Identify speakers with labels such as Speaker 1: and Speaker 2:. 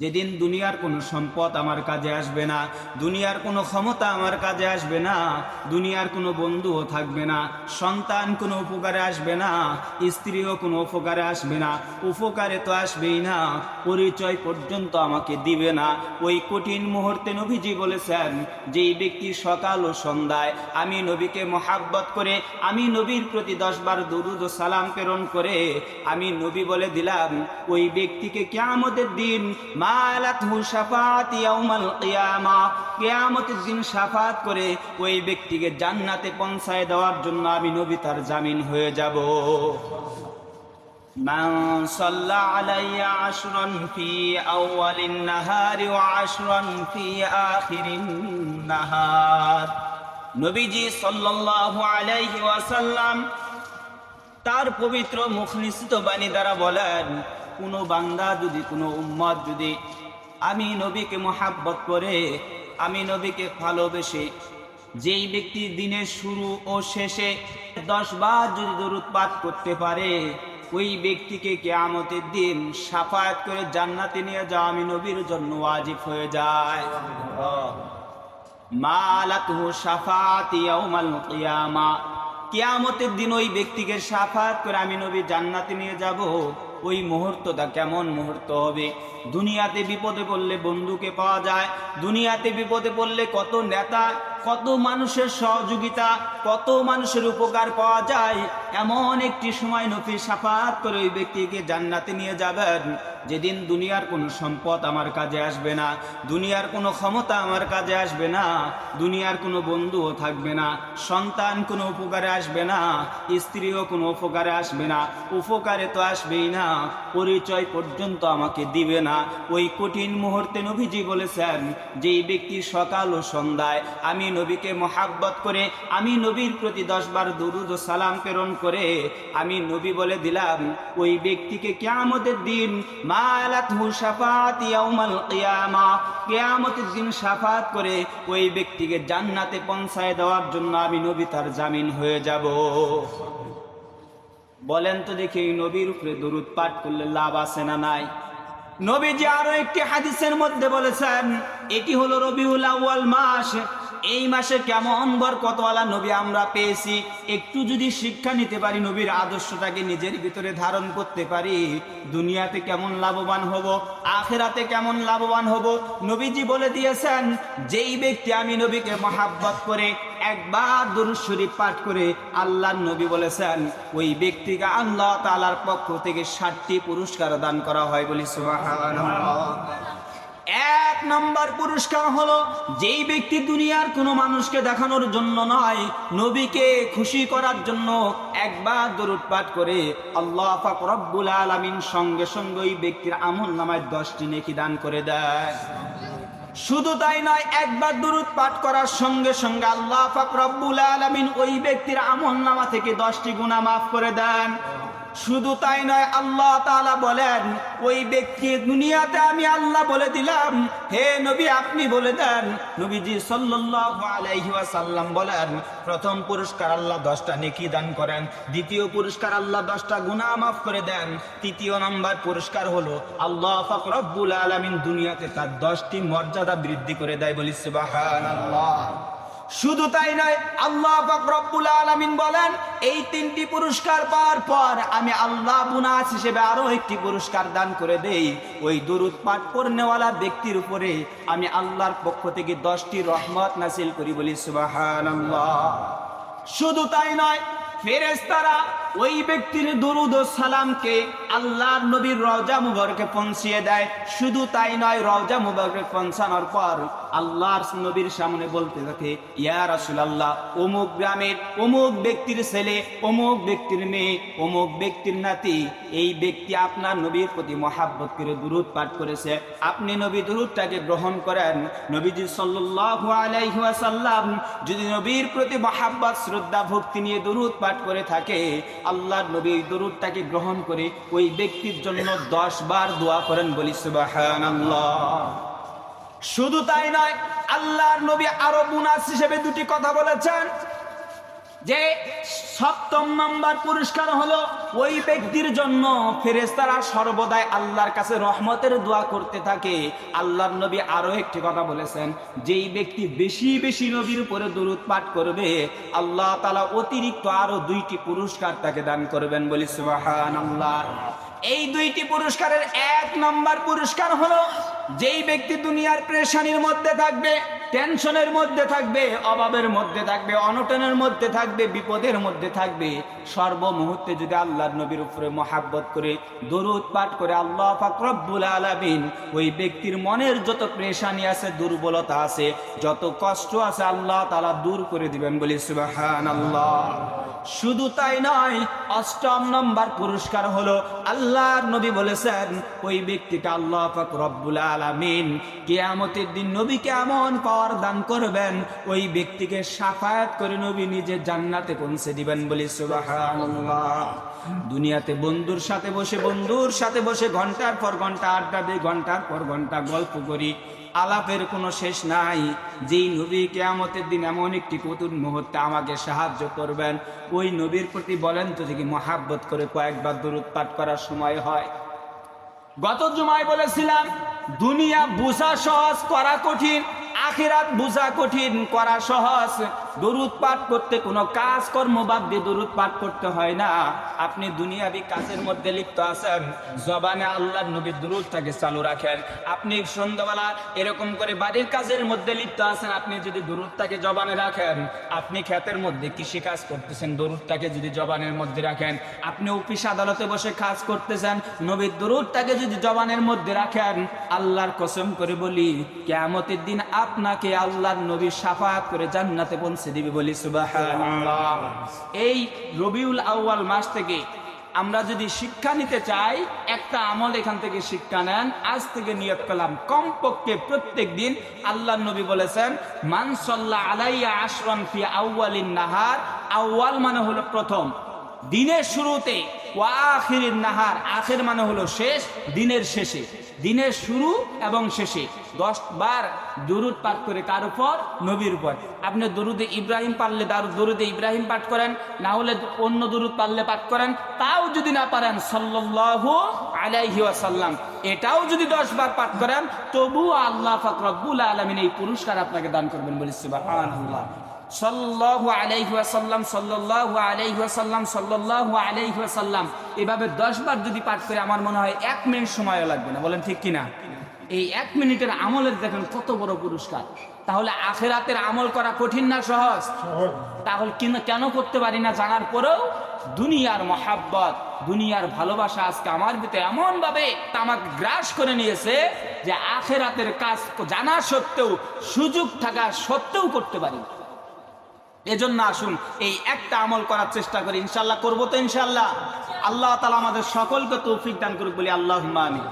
Speaker 1: যেদিন দুনিয়ার কোনো সম্পদ আমার কাজে আসবে না, দুনিয়ার কোনো ক্ষমতা আমার কাজে আসবে না, দুনিয়ার কোনো বন্ধুও থাকবে না, সন্তান কোনো উপকারে আসবে না, স্ত্রীও কোনো উপকারে আসবে না, উপকারে তো আসবেই না, পরিচয় পর্যন্ত আমাকে দিবে না। ওই কঠিন মুহূর্তে নবীজি বলেছেন, যেই ব্যক্তি সকাল ও সন্ধ্যায় আমি নবীকে মহাব্বত করে, আমি নবীর প্রতি দশবার দরুদ ও সালাম প্রেরণ করে, আমি নবী বলে দিলাম, ওই ব্যক্তিকে কেয়ামতের দিন মালাতহু শাফাত ইয়াউমাল কিয়ামা কিয়ামতের দিন শাফাত করে ওই ব্যক্তিকে জান্নাতে পৌঁছায় দেওয়ার জন্য আমি নবী তার জামিন হয়ে যাব من صلى علي عشرا في أول النهار وعشرا في آخر النهار নবীজি সাল্লাল্লাহু আলাইহি ওয়াসাল্লাম তার পবিত্র মুখ নিশ্চিত বাণী দ্বারা বলেন কোনো বান্দা, যদি কোনো উম্মত, যদি আমি নবীকে মহাব্বত করে, আমি নবীকে ভালোবেসে, যেই ব্যক্তি দিনের শুরু ও শেষে দশ বার যদি দরুদ পাঠ করতে পারে, ওই ব্যক্তিকে কেয়ামতের দিন সাফায়াত করে জান্নাতে নিয়ে যাওয়া আমি নবীর জন্য ওয়াজিব হয়ে যায়। মালাতুহু শাফাতি ইয়াউমাল কিয়ামা। কিয়ামতের দিন ওই ব্যক্তিকে সাফাত করে আমি নবী জান্নাতে নিয়ে যাব। ওই মুহূর্তটা কেমন মুহূর্ত হবে? দুনিয়াতে বিপদে পড়লে বন্ধুকে পাওয়া যায়, দুনিয়াতে বিপদে পড়লে কত নেতা কত মানুষের সহযোগিতা, কত মানুষের উপকার পাওয়া যায়, এমন একটি সময় নফি সাফাত করে ওই ব্যক্তিকে জান্নাতে নিয়ে যাবেন। যেদিন দুনিয়ার কোনো সম্পদ আমার কাজে আসবে না, দুনিয়ার কোনো ক্ষমতা আমার কাজে আসবে না, দুনিয়ার কোনো বন্ধুও থাকবে না, সন্তান কোনো উপকারে আসবে না, স্ত্রীও কোনো উপকারে আসবে না, উপকারে তো আসবেই না, পরিচয় পর্যন্ত আমাকে দিবে না। ওই কঠিন মুহূর্তে নবীজি বলেছেন, যেই ব্যক্তি সকাল ও সন্ধ্যায়, আমি নবীকে মহাব্বত করে, আমি নবীর প্রতি দশবার দরুদ ও সালাম প্রেরণ করে, আমি নবী বলে দিলাম, ওই ব্যক্তিকে কেয়ামতের দিন কিয়ামতের দিন শাফাত করে ওই ব্যক্তিকে জান্নাতে পৌঁছায় দেওয়ার জন্য আমি নবী তার জামিন হয়ে যাব। বলেন তো দেখি নবীর উপরে দরুদ পাঠ করলে লাভ আছে না নাই? নবীজি আরও একটি হাদিসের মধ্যে বলেছেন, এটি হলো রবিউল আউয়াল মাস এই মাসে কেমন বরকতওয়ালা নবী আমরা পেয়েছি? একটু যদি শিক্ষা নিতে পারি, নবীর আদর্শটাকে নিজের ভিতরে ধারণ করতে পারি, দুনিয়াতে কেমন লাভবান হব, আখেরাতে কেমন লাভবান হব? নবীজি বলে দিয়েছেন, যেই ব্যক্তি আমি নবীকে মহাব্বত করে একবার দরুদ শরীফ পাঠ করে আল্লাহর নবী বলেছেন, ওই ব্যক্তিকে আল্লাহ তাআলার পক্ষ থেকে ষাটটি পুরস্কার দান করা হয় বলি সুবহানাল্লাহ। এক নম্বর পুরস্কার হলো যেই ব্যক্তি দুনিয়ার কোনো মানুষকে দেখানোর জন্য নয়, নবীকে খুশি করার জন্য একবার দরুদ পাঠ করে আল্লাহ পাক রব্বুল আলামিন সঙ্গে সঙ্গে ওই ব্যক্তির আমল নামায় দশটি নেকি দান করে দেয়। শুধু তাই নয়, একবার দরুদ পাঠ করার সঙ্গে সঙ্গে আল্লাহ পাক রব্বুল আলামিন ওই ব্যক্তির আমল নামা থেকে দশটি গুণা মাফ করে দেন। শুধু তাই নয়, আল্লাহ বলেন, ওই ব্যক্তি দুনিয়াতে আমি আল্লাহ বলে দিলাম। হে নবী, আপনি বলে দেন। নবীজি সাল্লাল্লাহু আলাইহি বলেন, প্রথম পুরস্কার আল্লাহ দশটা নেকি দান করেন, দ্বিতীয় পুরস্কার আল্লাহ দশটা গুনাহ মাফ করে দেন, তৃতীয় নম্বর পুরস্কার হলো, আল্লাহ পাক রব্বুল আলামিন দুনিয়াতে তার দশটি মর্যাদা বৃদ্ধি করে দেয় বলি সুবহানাল্লাহ। শুধু তাই নয়, আল্লাহ রব্বুল আলামিন বলেন, এই তিনটি পুরস্কার পাওয়ার পর আমি আল্লাহ বুনাস হিসেবে আরও একটি পুরস্কার দান করে দেই। ওই দুরুদ পাঠ করনেওয়ালা ব্যক্তির উপরে আমি আল্লাহর পক্ষ থেকে দশটি রহমত নাসিল করি বলি সুবাহ শুধু তাই নয়, ফেরেশতারা ওই ব্যক্তির দরুদ সালামকে আল্লাহর নবীর রওজা মুবারকে পৌঁছিয়ে দেয়। শুধু তাই নয়, রওজা মুবারকে পৌঁছানোর পর আল্লাহর নবীর সামনে বলতে থাকে, ইয়া রাসূলুল্লাহ, অমুক গ্রামের অমুক ব্যক্তির ছেলে, অমুক ব্যক্তির মেয়ে, অমুক ব্যক্তির নাতি, এই ব্যক্তি আপনার নবীর প্রতি মহাব্বত করে দুরুদ পাঠ করেছে। আপনি নবী দুরুদটাকে গ্রহণ করেন। নবীজি সাল্লাল্লাহু আলাইহি ওয়াসাল্লাম যদি নবীর প্রতি মহাব্বত, শ্রদ্ধা, ভক্তি নিয়ে দুরুদ পাঠ করে থাকে আল্লাহর নবীর দরুদটাকে গ্রহণ করে ওই ব্যক্তির জন্য দশ বার দোয়া করেন বলি শুধু তাই নয়, আল্লাহর নবী আরও বুনাস হিসেবে দুটি কথা বলেছেন। যে সপ্তম নম্বর পুরস্কার হলো ওই ব্যক্তির জন্য ফেরেস্তারা সর্বদাই আল্লাহর কাছে রহমতের দোয়া করতে থাকে। আল্লাহর নবী আরও একটি কথা বলেছেন, যেই ব্যক্তি বেশি বেশি নবীর উপরে দরুদ পাঠ করবে, আল্লাহ তালা অতিরিক্ত আরও দুইটি পুরস্কার তাকে দান করবেন বলি সুবাহান আল্লাহ এই দুইটি পুরস্কারের এক নম্বর পুরস্কার হলো, যেই ব্যক্তি দুনিয়ার প্রেশানির মধ্যে থাকবে টেনশনের মধ্যে থাকবে, অভাবের মধ্যে থাকবে, অনটনের মধ্যে থাকবে, বিপদের মধ্যে থাকবে। সর্বমুহূর্তে যদি আল্লাহ নবীর উপরে মহাব্বত করে, দরুদ পাঠ করে আল্লাহ ফাকরবুল আলামিন, ওই ব্যক্তির মনের যত প্রেশানি আছে, দুর্বলতা আছে, যত কষ্ট আছে, আল্লাহ তালা দূর করে দিবেন বলি সুবাহান আল্লাহ শুধু তাই নয়, অষ্টম নম্বর পুরস্কার হলো আল্লাহর নবী বলেছেন, ওই ব্যক্তিটা আল্লাহ পাক রব্বুল আলামিন কিয়ামতের দিন নবীকে এমন পাওয়ার দান করবেন, ওই ব্যক্তিকে সাফায়াত করে নবী নিজে জান্নাতে পৌঁছে দিবেন বলি সুবহানাল্লাহ। দুনিয়াতে বন্ধুর সাথে বসে, বন্ধুর সাথে বসে ঘণ্টার পর ঘণ্টা আড্ডা দিই, ঘণ্টার পর ঘণ্টা গল্প করি। আলাপের কোনো শেষ নাই। যেই নবী কেয়ামতের দিন এমন একটি কতুন মুহূর্তে আমাকে সাহায্য করবেন, ওই নবীর প্রতি বলেন তো দেখি মহাব্বত করে কয়েকবার দূরত করার সময় হয়। গত জুমায় বলেছিলাম, দুনিয়া বুঝা সহজ, করা কঠিন, আখিরাত বুঝা কঠিন, করা সহজ। দরুদ পাঠ করতে কোনো কাজ কর্ম বাদ দিয়ে দরুদ পাঠ করতে হয় না। আপনি দুনিয়াবি কাজের মধ্যে লিপ্ত আছেন, জবানে আল্লাহর নবীর দরুদটাকে চালু রাখেন। আপনি সন্ধ্যাবেলা এরকম করে বাড়ির কাজের মধ্যে লিপ্ত আছেন, আপনি যদি দরুদটাকে জবানে রাখেন, আপনি ক্ষেতের মধ্যে কৃষি কাজ করতেছেন, দরুদটাকে যদি জবানের মধ্যে রাখেন, আপনি অফিস আদালতে বসে কাজ করতেছেন, নবীর দরুদটাকে যদি জবানের মধ্যে রাখেন, আল্লাহর কসম করে বলি, কেয়ামতের দিন আপনাকে আল্লাহর নবী সাফাত করে জান্নাতে পৌঁছে দিবে বলি এই রবিউল আউয়াল মাস থেকে আমরা যদি শিক্ষা নিতে চাই, একটা আমল এখান থেকে শিক্ষা নেন। আজ থেকে নিয়ত করলাম, কমপক্ষে প্রত্যেক দিন আল্লাহ নবী বলেছেন মানসল্লাহ আলাইয়া আশরন ফি আউয়ালিন নাহার। আউয়াল মানে হলো প্রথম। দিনের শুরুতে নাহার, আখের মানে হলো শেষ, দিনের শেষে। দিনের শুরু এবং শেষে। দশ বার দুরুদ পাঠ করে কার উপর? নবীর উপর। আপনি দরুদে ইব্রাহিম পারলে দরুদে ইব্রাহিম পাঠ করেন, না হলে অন্য দরুদ পারলে পাঠ করেন, তাও যদি না পারেন, সাল্লাল্লাহু আলাইহি ওয়াসাল্লাম, এটাও যদি দশ বার পাঠ করেন তবু আল্লাহ ফাকরবুল আলমিন এই পুরস্কার আপনাকে দান করবেন বলি সুবহানাল্লাহ। এভাবে 10 বার যদি পাঠ করে আমার মনে হয় এক মিনিট সময় লাগবে না। বলেন ঠিক কিনা এই এক মিনিটের আমলের দেখেন কত বড় পুরস্কার। তাহলে আখেরাতের আমল করা কঠিন না সহজ? তাহলে কেন করতে পারি না জানার পরেও দুনিয়ার মহাব্বত দুনিয়ার ভালোবাসা আজকে আমার ভিতরে এমন ভাবে তামাক গ্রাস করে নিয়েছে যে আখেরাতের কাজ জানা সত্ত্বেও সুযোগ থাকা সত্ত্বেও করতে পারি না। এজন্য আসুন এই একটা আমল করার চেষ্টা করি। ইনশাল্লাহ করব তো ইনশাল্লাহ আল্লাহ তালা আমাদের সকলকে তৌফিক দান করুক বলি আল্লাহ আমি